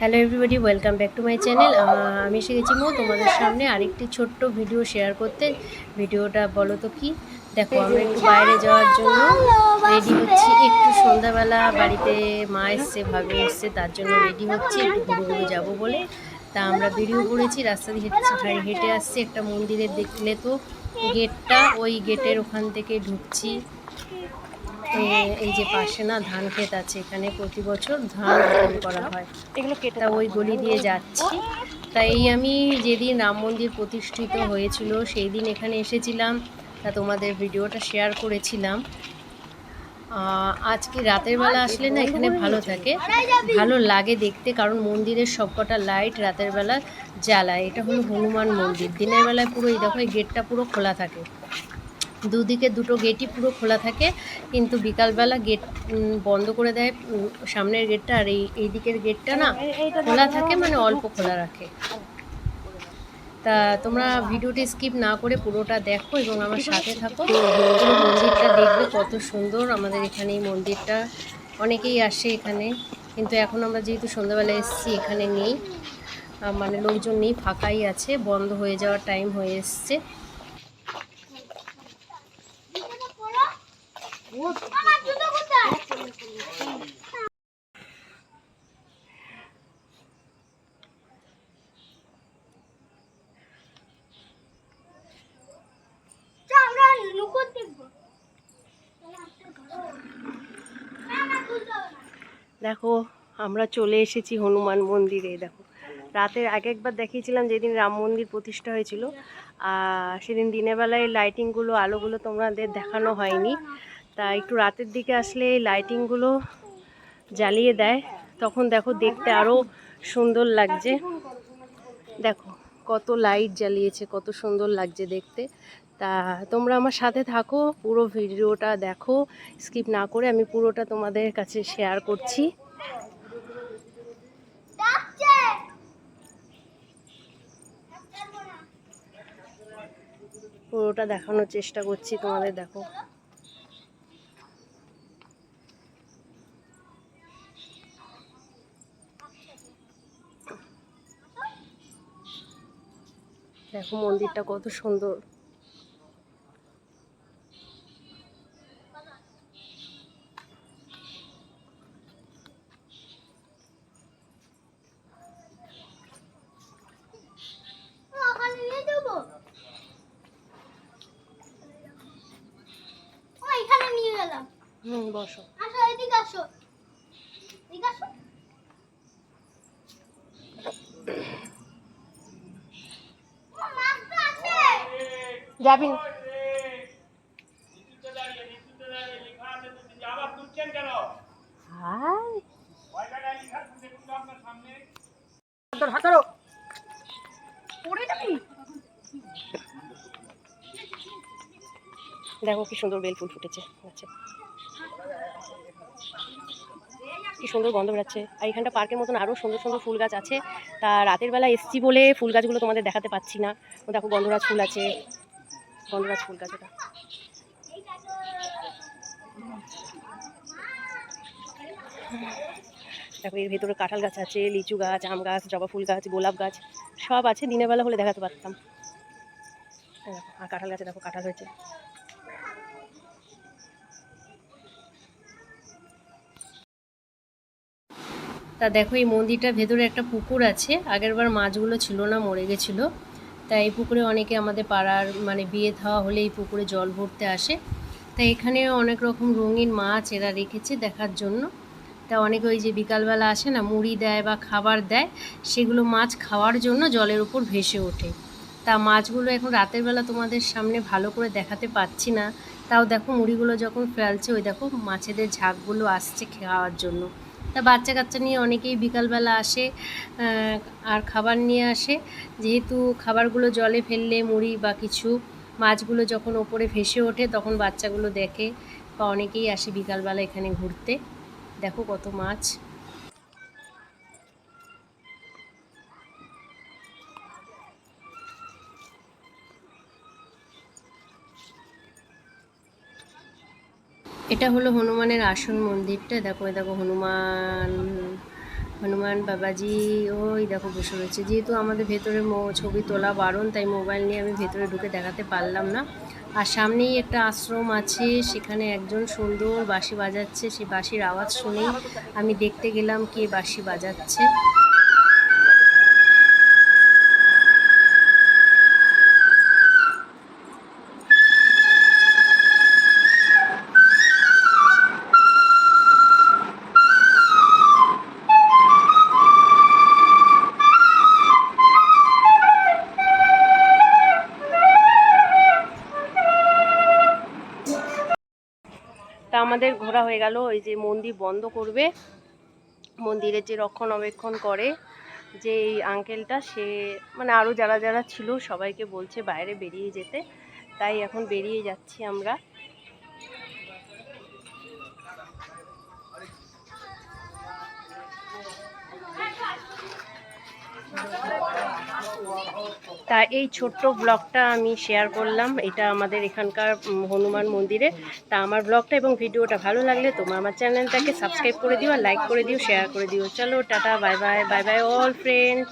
Hello everybody welcome back to my channel আমি এসে গেছি মো, তোমাদের সামনে আরেকটি ছোট্ট ভিডিও শেয়ার করতে। ভিডিওটা বলো তো কি? দেখো, আমরা একটু বাইরে যাওয়ার জন্য রেডি হচ্ছি। একটু সন্ধ্যাবেলা বাড়িতে মা এসছে, ভাবি এসছে, তার জন্য রেডি হচ্ছে। একটু ঘুরে ঘুরে যাব বলে। তা আমরা বেরিয়ে পড়েছি রাস্তা দিয়ে হেঁটে হেঁটে আসছি। একটা মন্দিরে দেখলে তো গেটটা, ওই গেটের ওখান থেকে ঢুকছি। এ- এই যে পাশে না ধান ক্ষেত আছে এখানে প্রতি বছর ধান রোপণ করা হয়। এগুলো কেটে তা ওই গলি দিয়ে যাচ্ছি। তাই আমি যেদিন রাম মন্দির প্রতিষ্ঠিত হয়েছিল সেই দিন এখানে এসেছিলাম। তা তোমাদের ভিডিওটা শেয়ার করেছিলাম। আজকে রাতের বেলা আসলে না এখানে ভালো থাকে। ভালো লাগে দেখতে কারণ মন্দিরের সবকটা লাইট রাতের বেলা জ্বালায়। এটা হলো হনুমান মন্দির। দিনের বেলায় পুরো এই দেখো এই গেটটা পুরো খোলা থাকে। দুদিকে দুটো গেটই পুরো খোলা থাকে কিন্তু বিকালবেলা গেট বন্ধ করে দেয় সামনের গেটটা আর এই এই দিকের গেটটা না খোলা থাকে মানে অল্প খোলা রাখে। তা তোমরা ভিডিওটি স্কিপ না করে পুরোটা দেখো এবং আমার সাথে থাকো। পুরো মন্দিরটা দেখবে কত সুন্দর আমাদের এখানে এই মন্দিরটা অনেকেই আসে এখানে কিন্তু এখন আমরা যেহেতু সন্ধ্যাবেলা এসেছি এখানে নেই। মানে লোকজন নেই ফাঁকাই আছে বন্ধ হয়ে যাওয়ার টাইম হয়ে এসছে। দেখো, আমরা চলে এসেছি হনুমান মন্দিরে, দেখো। রাতের আগে একবার দেখিয়েছিলাম যেদিন রাম মন্দির প্রতিষ্ঠা হয়েছিল। আর সেদিন দিনের বেলায় লাইটিংগুলো আলোগুলো তোমাদের দেখানো হয়নি। তা একটু রাতের দিকে আসলে এই লাইটিংগুলো জ্বালিয়ে দেয়। তখন দেখো দেখতে আরও সুন্দর লাগছে। দেখো কত লাইট জ্বালিয়েছে, কত সুন্দর লাগছে দেখতে। তা তোমরা আমার সাথে থাকো, পুরো ভিডিওটা দেখো। স্কিপ না করে আমি পুরোটা তোমাদের কাছে শেয়ার করছি। পুরোটা দেখানোর চেষ্টা করছি তোমাদের, দেখো। দেখো মন্দিরটা কত সুন্দর। বসো। আসো এদিকে আসো। এদিকে আসো ও, মাছ তো আছে যাবি? দেখো কি সুন্দর বেল ফুল ফুটেছে আচ্ছা কি সুন্দর গন্ধ বেড়াচ্ছে আর এখানটা পার্কের মতন আরও সুন্দর সুন্দর ফুল গাছ আছে। তা রাতের বেলা এসছি বলে ফুল গাছগুলো তোমাদের দেখাতে পাচ্ছি না। দেখো গন্ধরাজ ফুল আছে। গন্ধরাজ ফুল গাছ ওটা দেখো, এর ভেতরে কাঁঠাল গাছ আছে, লিচু গাছ, আম গাছ, জবা ফুল গাছ, গোলাপ গাছ, সব আছে। দিনের বেলা হলে দেখাতে পারতাম। আর কাঁঠাল গাছে দেখো, কাঁঠাল হয়েছে। তা দেখো, এই মন্দিরটার ভেতরে একটা পুকুর আছে। আগেরবার মাছগুলো ছিল না, মরে গেছিল। তাই এই পুকুরে অনেকে আমাদের পাড়ার মানে বিয়ে থাওয়া হলে এই পুকুরে জল ভরতে আসে। তা এখানে অনেক রকম রঙিন মাছ এরা রেখেছে দেখার জন্য। তা অনেকে ওই যে বিকালবেলা আসে না, মুড়ি দেয় বা খাবার দেয়, সেগুলো মাছ খাওয়ার জন্য জলের উপর ভেসে ওঠে। তা মাছগুলো এখন রাতের বেলা তোমাদের সামনে ভালো করে দেখাতে পাচ্ছি না। তাও দেখো মুড়িগুলো যখন ফেলছে, ওই দেখো মাছেদের ঝাঁকগুলো আসছে খাওয়ার জন্য। তা বাচ্চা কাচ্চা নিয়ে অনেকেই বিকালবেলা আসে আর খাবার নিয়ে আসে। যেহেতু খাবারগুলো জলে ফেললে মুড়ি বা কিছু মাছগুলো যখন ওপরে ভেসে ওঠে, তখন বাচ্চাগুলো দেখে বা অনেকেই আসে বিকালবেলা এখানে ঘুরতে। দেখো কত মাছ। এটা হলো হনুমানের আসন মন্দিরটা। দেখো দেখো হনুমান হনুমান বাবাজি, ওই দেখো বসে রয়েছে। যেহেতু আমাদের ভেতরে ছবি তোলা বারণ, তাই মোবাইল নিয়ে আমি ভেতরে ঢুকে দেখাতে পারলাম না। আর সামনেই একটা আশ্রম আছে, সেখানে একজন সুন্দর বাঁশি বাজাচ্ছে। সেই বাঁশির আওয়াজ শুনেই আমি দেখতে গেলাম কে বাঁশি বাজাচ্ছে। আমাদের ঘোরা হয়ে গেল, ওই যে মন্দির বন্ধ করবে। মন্দিরের যে রক্ষণাবেক্ষণ করে, যে এই আঙ্কেলটা সে মানে আরও যারা যারা ছিল, সবাইকে বলছে বাইরে বেরিয়ে যেতে। তাই এখন বেরিয়ে যাচ্ছি আমরা। তা এই ছোট্ট ব্লগটা আমি শেয়ার করলাম। এটা আমাদের এখানকার হনুমান মন্দিরে। তা আমার ব্লগটা এবং ভিডিওটা ভালো লাগলে তোমরা আমার চ্যানেলটাকে সাবস্ক্রাইব করে দিও আর লাইক করে দিও শেয়ার করে দিও। চলো, tata bye bye bye bye all friend